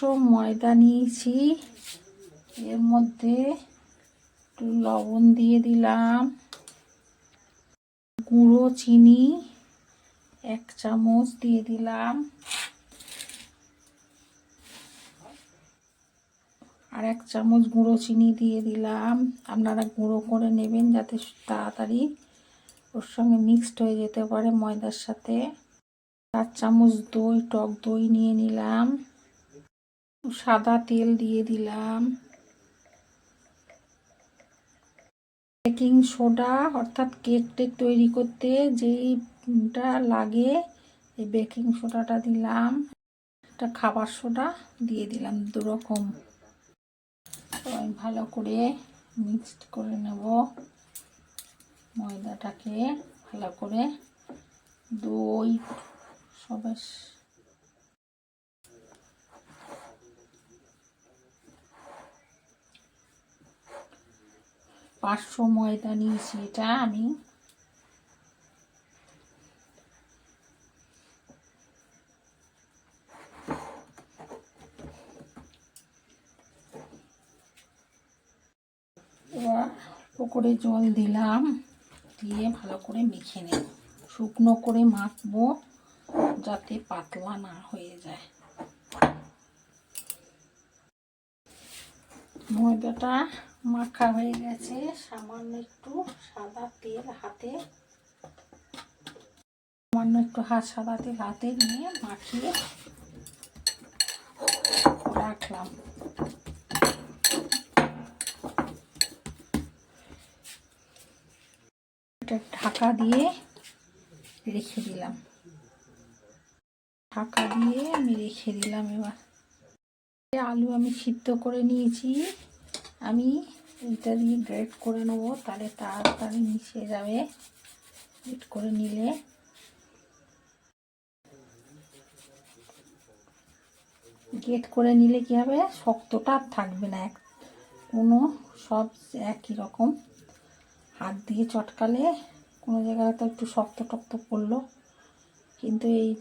পাঁচশো ময়দা নিয়েছি। এর মধ্যে একটু লবণ দিয়ে দিলাম। গুঁড়ো চিনি এক চামচ দিয়ে দিলাম। আর এক চামচ গুঁড়ো চিনি দিয়ে দিলাম। আপনারা গুঁড়ো করে নেবেন যাতে তাড়াতাড়ি ওর সঙ্গে মিক্সড হয়ে যেতে পারে ময়দার সাথে। চার চামচ দই, টক দই নিয়ে নিলাম। সাদা তেল দিয়ে দিলাম। বেকিং সোডা, অর্থাৎ কেক টেক তৈরি করতে যেইটা লাগে, এই বেকিং সোডাটা দিলাম। একটা খাবার সোডা দিয়ে দিলাম দু রকম আমি ভালো করে মিক্সড করে নেব ময়দাটাকে। ভালো করে দই সবে পাঁচশো ময়দা নিয়েছি এটা আমি। পুকুরে জল দিলাম, দিয়ে ভালো করে মেখে নেব। শুকনো করে মাখবো যাতে পাতলা না হয়ে যায়। ময়দাটা মাখা হয়ে গেছে, সামান্য একটু সাদা তেল হাতে। সামান্য একটু হাত সাদা তেল হাতে নিয়ে মাখিয়ে রাখলাম। এটা ঢাকা দিয়ে রেখে দিলাম। ঢাকা দিয়ে আমি রেখে দিলাম এবার। আলু আমি সিদ্ধ করে নিয়েছি। আমি এটা দিয়ে গ্রেট করে নেব, তাহলে তাড়াতাড়ি মিশে যাবে। গ্রেট করে নিলে। গ্রেট করে নিলে কী হবে? শক্তটা থাকবে না। এক, কোনো সব একই রকম। হাত দিয়ে চটকালে কোনো জায়গায় তো একটু শক্ত টক্ত পড়ল। কিন্তু এই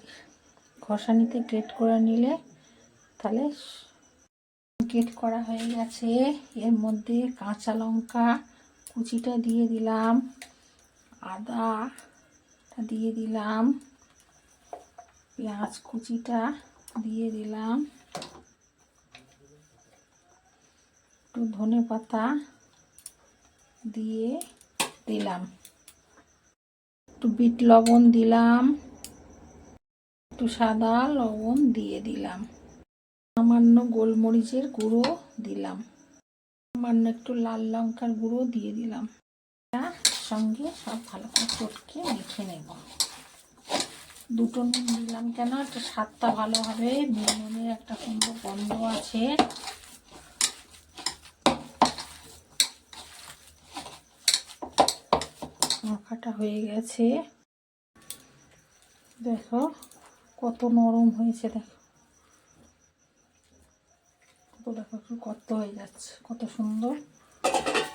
ঘষানিতে গ্রেট করে নিলে তাহলে গ্রেট করা হয়ে গেছে। এর মধ্যে কাঁচা লঙ্কা কুচিটা দিয়ে দিলাম, আদা দিয়ে দিলাম, পেঁয়াজ কুচিটা দিয়ে দিলাম, একটু ধনে পাতা দিয়ে দিলাম। একটু বিট লবণ দিলাম, একটু সাদা লবণ দিয়ে দিলাম। সামান্য গোলমরিচের গুঁড়ো দিলাম। সামান্য একটু লাল লঙ্কার গুঁড়ো দিয়ে দিলাম। তার সঙ্গে সব ভালো করে চটকে মেখে নেব। দুটো নুন দিলাম কেন? একটা স্বাদটা ভালো হবে। নুনের একটা সুন্দর গন্ধ আছে। মাখাটা হয়ে গেছে। দেখো কত নরম হয়েছে, দেখো। দেখো কত হয়ে যাচ্ছে, কত সুন্দর।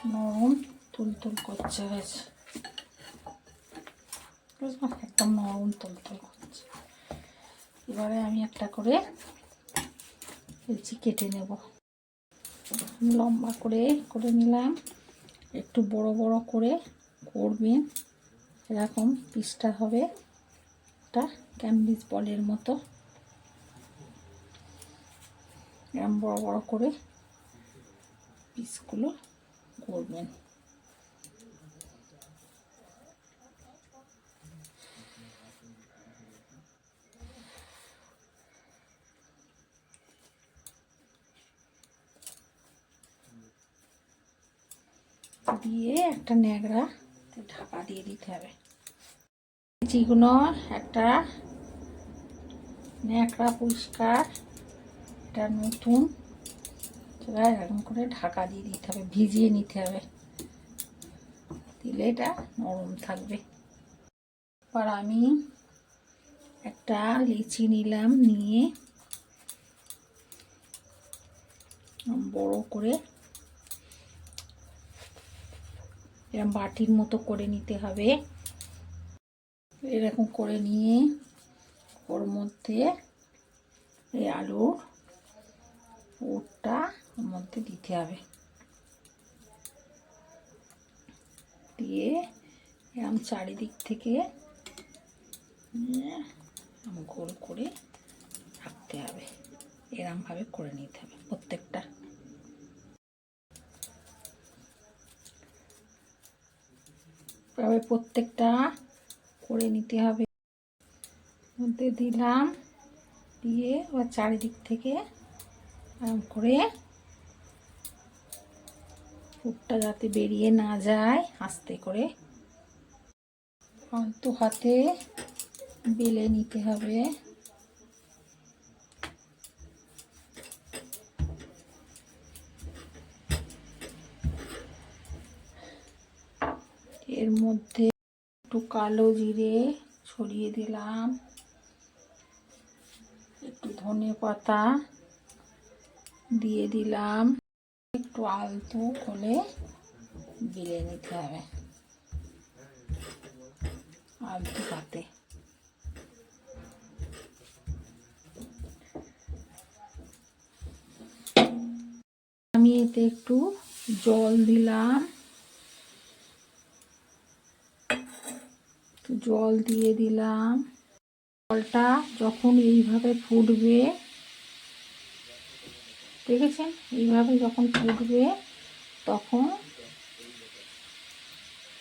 নরম তুলতুল করছে হয়েছে একদম নরম তুলতুল করছে। এবারে আমি একটা করে কেটে নেব। লম্বা করে করে নিলাম। একটু বড় বড় করে করবেন। এরকম পিসটা হবে একটা ক্যাম্বিজ বলের মতো। এরকম বড় বড় করে পিসগুলো করবেন দিয়ে একটা ন্যাকড়া ঢাকা দিয়ে দিতে হবে। চিগুলো একটা ন্যাকড়া পরিষ্কার এটা নতুন সেটা এরকম করে ঢাকা দিয়ে দিতে হবে, ভিজিয়ে নিতে হবে। দিলে এটা নরম থাকবে। এবার আমি একটা লিচি নিলাম, নিয়ে বড় করে এরকম বাটির মতো করে নিতে হবে। এরকম করে নিয়ে ওর মধ্যে এই আলুর ওর মধ্যে দিতে হবে। দিয়ে এরম চারিদিক থেকে গোল করে রাখতে হবে। এরমভাবে করে নিতে হবে প্রত্যেকটা। প্রত্যেকটা করে নিতে হবে। মধ্যে দিলাম, দিয়ে এবার চারিদিক থেকে এরম করে ফুটটা যাতে বেরিয়ে না যায়, আস্তে করে অন্ত হাতে বেলে নিতে হবে। এর মধ্যে একটু কালো জিরে ছড়িয়ে দিলাম, একটু ধনে পাতা দিয়ে দিলাম। একটু আলতু করে বেলে নিতে হবে। আলতু পাতে। আমি এতে একটু জল দিলাম। জল দিয়ে দিলাম। জলটা যখন এইভাবে ফুটবে দেখেছেন? এইভাবে যখন ফুটবে, তখন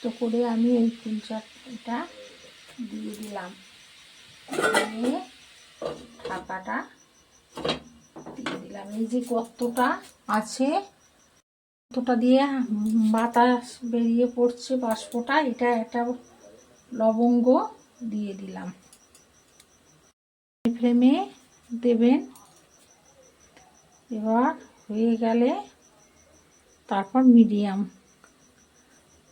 তো করে আমি এই ফুল চাটটা দিয়ে দিলাম। ঢাকাটা দিয়ে দিলাম। এই যে গর্তটা আছে, গর্তটা দিয়ে বাতাস বেরিয়ে পড়ছে বাষ্পটা, এটা একটা লবঙ্গ দিয়ে দিলাম। ফ্লেমে দেবেন এবার হয়ে গেলে তারপর মিডিয়াম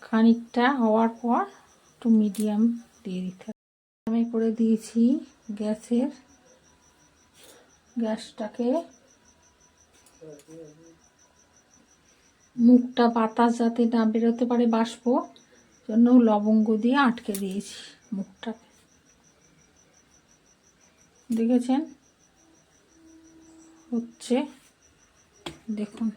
খানিকটা হওয়ার পর একটু মিডিয়াম দিয়ে দিতে আমি করে দিয়েছি গ্যাসের। গ্যাসটাকে মুখটা বাতাস যাতে না বেরোতে পারে বাষ্প, জন্য লবঙ্গ দিয়ে আটকে দিয়েছি মুখটাকে। দেখেছেন? হচ্ছে দেখুন।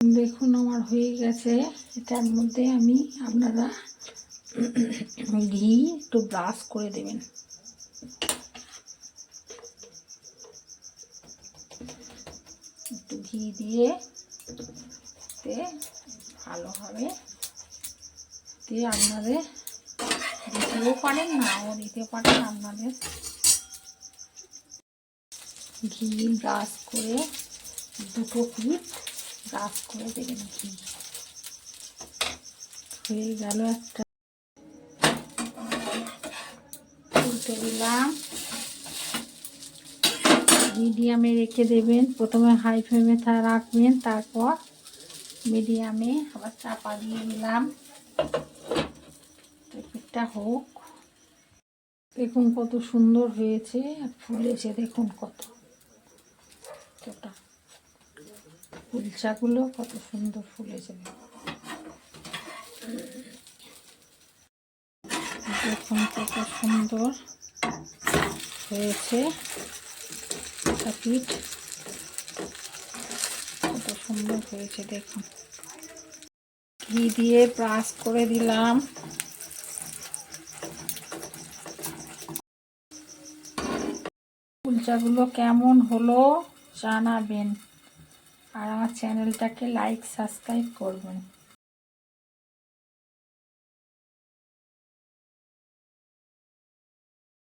দেখুন, আমার হয়ে গেছে। এটার মধ্যে আমি আপনারা ঘি একটু ব্রাশ করে দেবেন। একটু ঘি দিয়ে ভালোভাবে দিয়ে আপনাদের দিতেও পারেন নাও দিতে পারেন আপনাদের। ঘি ব্রাশ করে, দুটো পিঠ ব্রাশ করে দেবেন ঘি। হয়ে গেল একটা। উল্টে দিলাম। মিডিয়ামে রেখে দেবেন। প্রথমে হাই ফ্লেমে তা রাখবেন, তারপর মিডিয়ামে আবার চাপা দিয়ে দিলাম। পিঠটা হোক। দেখুন কত সুন্দর হয়েছে, আর ফুলেছে দেখুন কত। কতটা ফুলচাগুলো কত সুন্দর ফুলেছে দেখুন। কত সুন্দর হয়েছে। একটা পিঠ। কত সুন্দর হয়েছে, দেখুন। ঘি দিয়ে ব্রাশ করে দিলাম। কুলচাগুলো কেমন হলো জানাবেন। আর আমার চ্যানেলটাকে লাইক সাবস্ক্রাইব করবেন।